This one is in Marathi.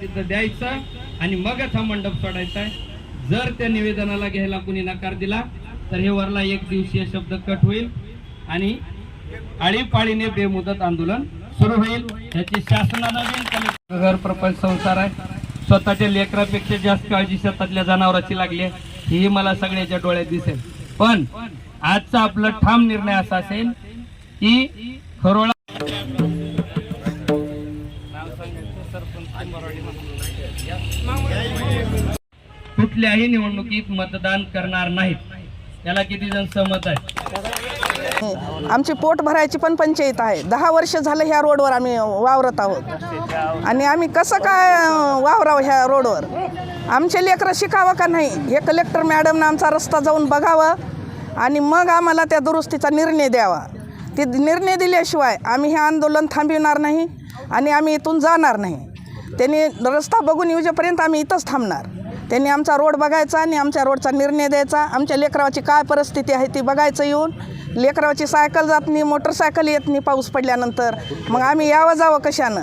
तिथं द्यायचा आणि मगच हा मंडप सोडायचा आहे. जर त्या निवेदनाला घ्यायला कुणी नकार दिला तर हे वरला एक दिवसीय शब्द कट होईल आणि आळीपाळीने बेमुदत आंदोलन सुरू होईल. याची शासनाला घर प्रपंच संसार आहे. स्वतःच्या लेकरापेक्षा जास्त काळजी शेतातल्या जनावरांची लागली आहे. ही मला सगळ्याच्या डोळ्यात दिसेल. पण आजचा आपला ठाम निर्णय असा असेल की खरोळा कुठल्याही निवडणुकीत मतदान करणार नाहीत. याला किती जण सहमत आहे? आमची पोट भरायची पण पंचायत आहे. दहा वर्ष झालं ह्या रोडवर आम्ही वावरत आहोत. आणि आम्ही कसं काय वावरावं ह्या रोडवर? आमचे लेकरं शिकावं का नाही? हे कलेक्टर मॅडमनं आमचा रस्ता जाऊन बघावं आणि मग आम्हाला त्या दुरुस्तीचा निर्णय द्यावा. ते निर्णय दिल्याशिवाय आम्ही हे आंदोलन थांबविणार नाही. आणि आम्ही इथून जाणार नाही. त्यांनी रस्ता बघून येऊजेपर्यंत आम्ही इथंच थांबणार. त्यांनी आमचा रोड बघायचा आणि आमच्या रोडचा निर्णय द्यायचा. आमच्या लेकरावाची काय परिस्थिती आहे ती बघायचं येऊन. लेकराची सायकल जात नाही मोटरसायकल येत नाही पाऊस पडल्यानंतर. मग आम्ही यावं जावं कशानं?